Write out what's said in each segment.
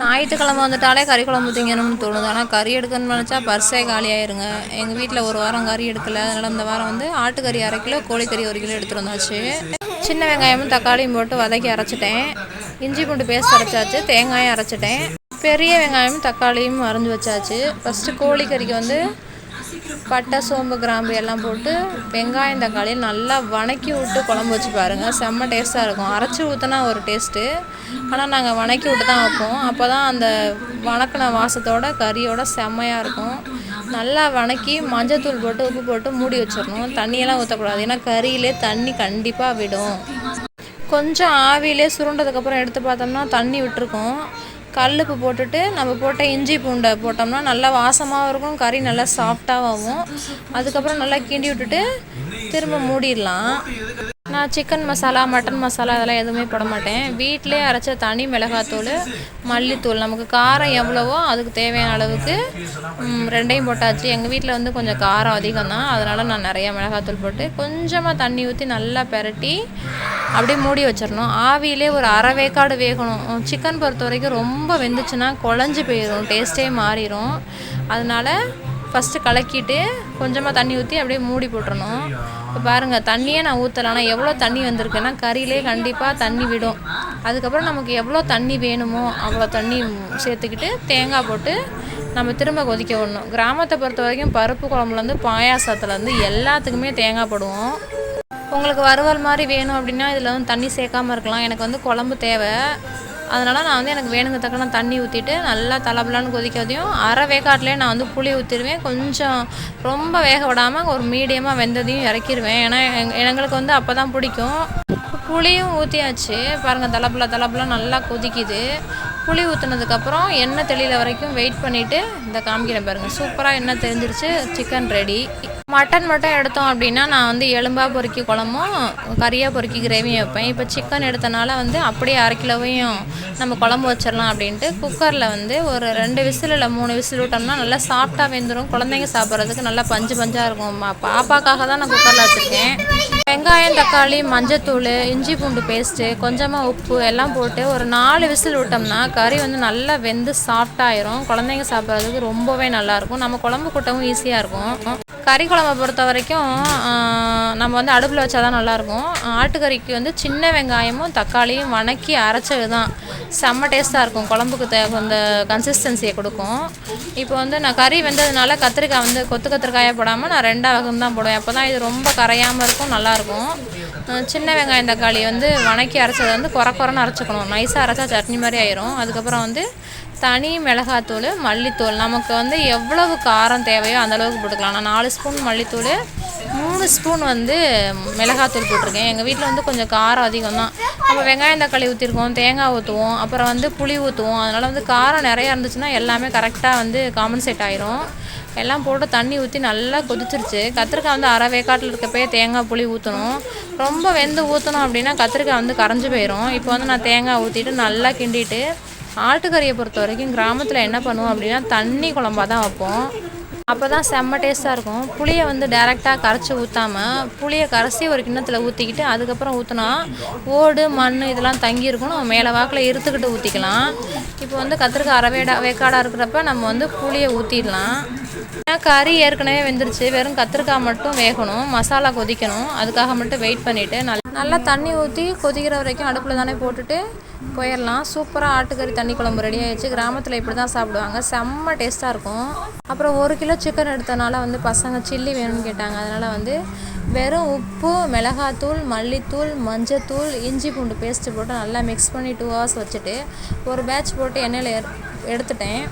ஞாயிற்றுக்கிழமை வந்துட்டாலே கறி குழம்பு திங்கணும்னு தோணுது. ஆனால் கறி எடுக்கணும்னு நினச்சா பர்ஸே காலியாயிருங்க. எங்கள் வீட்டில் ஒரு வாரம் கறி எடுக்கல. அதனால் இந்த வாரம் வந்து ஆட்டுக்கறி அரை கிலோ கோழிக்கறி ஒரு கிலோ எடுத்துகிட்டு வந்தாச்சு. சின்ன வெங்காயமும் தக்காளியும் போட்டு வதக்கி அரைச்சிட்டேன். இஞ்சி பூண்டு பேஸ்ட் அரைச்சாச்சு தேங்காயும் அரைச்சிட்டேன். பெரிய வெங்காயமும் தக்காளியும் அரைஞ்சி வச்சாச்சு. ஃபஸ்ட்டு கோழிக்கறிக்கு வந்து பட்டை சோம்பு கிராம்பு எல்லாம் போட்டு வெங்காயம் தக்காளி நல்லா வணக்கி விட்டு குழம்பு வச்சு பாருங்கள் செம்ம டேஸ்ட்டாக இருக்கும். அரைச்சி ஊற்றினா ஒரு டேஸ்ட்டு ஆனால் நாங்கள் வணக்கி விட்டு தான் வைப்போம். அப்போ தான் அந்த வணக்கின வாசத்தோட கறியோட செம்மையாக இருக்கும். நல்லா வணக்கி மஞ்சத்தூள் போட்டு உப்பு போட்டு மூடி வச்சிடணும். தண்ணியெல்லாம் ஊற்றக்கூடாது ஏன்னா கறியிலே தண்ணி கண்டிப்பாக விடும். கொஞ்சம் ஆவியிலே சுருண்டதுக்கப்புறம் எடுத்து பார்த்தோம்னா தண்ணி விட்டுருக்கோம். கல்லுப்பு போட்டுட்டு நம்ம போட்ட இஞ்சி பூண்டை போட்டோம்னா நல்லா வாசமாகவும் இருக்கும் கறி நல்லா சாஃப்டாகவும் அதுக்கப்புறம் நல்லா கிண்டி விட்டுட்டு திரும்ப மூடிடலாம். நான் சிக்கன் மசாலா மட்டன் மசாலா அதெல்லாம் எதுவுமே போட மாட்டேன். வீட்டிலே அரைச்ச தனி மிளகாத்தூள் மல்லித்தூள். நமக்கு காரம் எவ்வளவோ அதுக்கு தேவையான அளவுக்கு ரெண்டையும் போட்டாச்சு. எங்கள் வீட்டில் வந்து கொஞ்சம் காரம் அதிகம் தான் அதனால் நான் நிறையா மிளகாத்தூள் போட்டு கொஞ்சமாக தண்ணி ஊற்றி நல்லா பெரட்டி அப்படியே மூடி வச்சிடணும். ஆவியிலே ஒரு அரை வேக்காடு வேகணும். சிக்கன் பொறுத்த வரைக்கும் ரொம்ப வெந்துச்சுன்னா குழஞ்சி போயிடும் டேஸ்ட்டே மாறிடும் அதனால் ஃபஸ்ட்டு கலக்கிட்டு கொஞ்சமாக தண்ணி ஊற்றி அப்படியே மூடி போட்டுறணும். இப்போ பாருங்கள் தண்ணியே நான் ஊற்றலை ஆனால் எவ்வளோ தண்ணி வந்திருக்குன்னா கறியிலே கண்டிப்பாக தண்ணி விடும். அதுக்கப்புறம் நமக்கு எவ்வளோ தண்ணி வேணுமோ அவ்வளோ தண்ணி சேர்த்துக்கிட்டு தேங்காய் போட்டு நம்ம திரும்ப கொதிக்க விடணும். கிராமத்தை பொறுத்த வரைக்கும் பருப்பு குழம்புலேருந்து பாயாசத்துலேருந்து எல்லாத்துக்குமே தேங்காய் போடுவோம். உங்களுக்கு வறுவல் மாதிரி வேணும் அப்படின்னா இதில் வந்து தண்ணி சேர்க்காமல் இருக்கலாம். எனக்கு வந்து குழம்பு தேவை. அதனால் நான் வந்து எனக்கு வேணுங்க தக்கன தண்ணி ஊற்றிட்டு நல்லா தலபலான்னு கொதிக்காதையும் அரை வேக்காட்டிலே நான் வந்து புளி ஊற்றிடுவேன் கொஞ்சம் ரொம்ப வேக விடாமல் ஒரு மீடியமாக வெந்ததையும் இறக்கிடுவேன் ஏன்னா எங்களுக்கு வந்து அப்போ தான் பிடிக்கும். புளியும் ஊற்றியாச்சு பாருங்கள் தலப்புல தலப்புல நல்லா கொதிக்குது. புளி ஊற்றுனதுக்கப்புறம் எண்ணெய் தெளியில வரைக்கும் வெயிட் பண்ணிவிட்டு இந்த காமிக்கிறேன் பாருங்கள் சூப்பராக எண்ணெய் தெரிஞ்சிருச்சு சிக்கன் ரெடி மட்டன் மட்டும் எடுத்தோம் அப்படின்னா நான் வந்து எலும்பாக பொறுக்கி குழம்பும் கறியாக பொறுக்கி கிரேவியும் வைப்பேன். இப்போ சிக்கன் எடுத்தனால வந்து அப்படியே அரை கிலோவையும் நம்ம குழம்பு வச்சிடலாம் அப்படின்ட்டு குக்கரில் வந்து ஒரு ரெண்டு விசில் இல்லை மூணு விசில் விட்டோம்னா நல்லா சாஃப்டாக வெந்துடும் குழந்தைங்க சாப்பிட்றதுக்கு நல்லா பஞ்சு பஞ்சாக இருக்கும். பாப்பாக்காக தான் நான் குக்கரில் வச்சுருக்கேன். வெங்காயம் தக்காளி மஞ்சத்தூள் இஞ்சி பூண்டு பேஸ்ட்டு கொஞ்சமாக உப்பு எல்லாம் போட்டு ஒரு நாலு விசில் விட்டோம்னா கறி வந்து நல்லா வெந்து சாஃப்டாயிரும் குழந்தைங்க சாப்பிட்றதுக்கு ரொம்பவே நல்லாயிருக்கும் நம்ம குழம்பு கூட்டவும் ஈஸியாக இருக்கும். கறி குழம்பை பொறுத்த வரைக்கும் நம்ம வந்து அடுப்பில் வச்சா தான் நல்லாயிருக்கும். ஆட்டுக்கறிக்கு வந்து சின்ன வெங்காயமும் தக்காளியும் வணக்கி அரைச்சது தான் செம்ம டேஸ்ட்டாக இருக்கும். குழம்புக்கு தேவை அந்த கன்சிஸ்டன்சியை கொடுக்கும். இப்போ வந்து நான் கறி வெந்ததுனால கத்திரிக்காய் வந்து கொத்து கத்திரிக்காயை போடாமல் நான் ரெண்டாக வகம் தான் போடுவேன். அப்போ தான் இது ரொம்ப கரையாமல் இருக்கும் நல்லாயிருக்கும். சின்ன வெங்காயம் தக்காளி வந்து வணக்கி அரைச்சது வந்து குறை குறைன்னு அரைச்சிக்கணும். நைஸாக அரைச்சா சட்னி மாதிரி ஆயிரும். அதுக்கப்புறம் வந்து தனி மிளகாத்தூள் மல்லித்தூள். நமக்கு வந்து எவ்வளவு காரம் தேவையோ அந்தளவுக்கு போட்டுக்கலாம். நான் நாலு ஸ்பூன் மல்லித்தூள் மூணு ஸ்பூன் வந்து மிளகாத்தூள் போட்டிருக்கேன். எங்கள் வீட்டில் வந்து கொஞ்சம் காரம் அதிகம் தான் நம்ம வெங்காயம் தக்காளி ஊற்றிருக்கோம் தேங்காய் ஊற்றுவோம் அப்புறம் வந்து புளி ஊற்றுவோம் அதனால் வந்து காரம் நிறையா இருந்துச்சுன்னா எல்லாமே கரெக்டாக வந்து காம்பன்சேட் ஆயிரும். எல்லாம் போட்டு தண்ணி ஊற்றி நல்லா கொதிச்சிருச்சு. கத்திரிக்காய் வந்து அரை வேக்காட்டில் இருக்கப்பே தேங்காய் புளி ஊற்றணும் ரொம்ப வெந்து ஊற்றணும் அப்படின்னா கத்திரிக்காய் வந்து கரைஞ்சி போயிடும் இப்போ வந்து நான் தேங்காய் ஊற்றிட்டு நல்லா கிண்டிட்டு ஆட்டுக்கறியை பொறுத்த வரைக்கும் கிராமத்தில் என்ன பண்ணுவோம் அப்படின்னா தண்ணி குழம்பா தான் வைப்போம். அப்போ தான் செம்ம டேஸ்ட்டாக இருக்கும். புளியை வந்து டேரெக்டாக கரைச்சி ஊற்றாமல் புளியை கரைச்சி ஒரு கிண்ணத்தில் ஊற்றிக்கிட்டு அதுக்கப்புறம் ஊற்றினா ஓடு மண் இதெல்லாம் தங்கியிருக்கும் நம்ம மேலே வாக்கில் இருத்துக்கிட்டு ஊற்றிக்கலாம் இப்போ வந்து கத்திரிக்காய் அரைவேடா வேக்காடாக இருக்கிறப்ப நம்ம வந்து புளியை ஊற்றிடலாம் கறி ஏற்கனவே வெந்துருச்சு. வெறும் கத்திரிக்காய் மட்டும் வேகணும் மசாலா கொதிக்கணும். அதுக்காக மட்டும் வெயிட் பண்ணிவிட்டு நல்லா நல்லா தண்ணி ஊற்றி கொதிக்கிற வரைக்கும் அடுப்பில் தானே போட்டுட்டு போயிடலாம் சூப்பராக ஆட்டுக்கறி தண்ணி குழம்பு ரெடி ஆகிடுச்சு கிராமத்தில் இப்படி தான் சாப்பிடுவாங்க. செம்ம டேஸ்ட்டாக இருக்கும். அப்புறம் ஒரு கிலோ சிக்கன் எடுத்தனால வந்து பசங்க சில்லி வேணும்னு கேட்டாங்க. அதனால் வந்து வெறும் உப்பு மிளகாத்தூள் மல்லித்தூள் மஞ்சத்தூள் இஞ்சி பூண்டு பேஸ்ட்டு போட்டு நல்லா மிக்ஸ் பண்ணி டூ ஹவர்ஸ் வச்சுட்டு ஒரு பேட்ச் போட்டு எண்ணெயில் எடுத்துட்டேன்.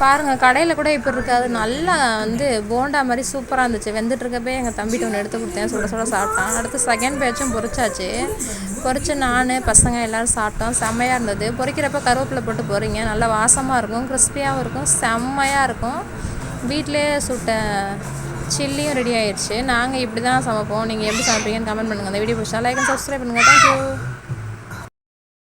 பாருங்கள் கடையில் கூட இப்போ இருக்காது. நல்லா வந்து போண்டா மாதிரி சூப்பராக இருந்துச்சு. வெந்துட்டுருக்கப்பே எங்கள் தம்பிட்டு ஒன்று எடுத்து கொடுத்தேன். சுட சுட சாப்பிட்டான். அடுத்து செகண்ட் பேட்சும் பொறிச்சாச்சு பொறிச்சு நான் பசங்க எல்லோரும் சாப்பிட்டோம். செம்மையாக இருந்தது. பொறிக்கிறப்ப கருவேப்பிலை போட்டு பொறிங்க நல்லா வாசமாக இருக்கும். கிறிஸ்பியாகவும் இருக்கும். செம்மையாக இருக்கும். வீட்டிலே சுட்ட சில்லியும் ரெடி ஆயிடுச்சு நாங்கள் இப்படி தான் சமைப்போம். நீங்கள் எப்படி சமைப்பீங்கன்னு கமெண்ட் பண்ணுங்கள் அந்த வீடியோ பிடிச்சா லைக் அண்ட் சப்ஸ்கிரைப் பண்ணுங்கள் தேங்க்யூ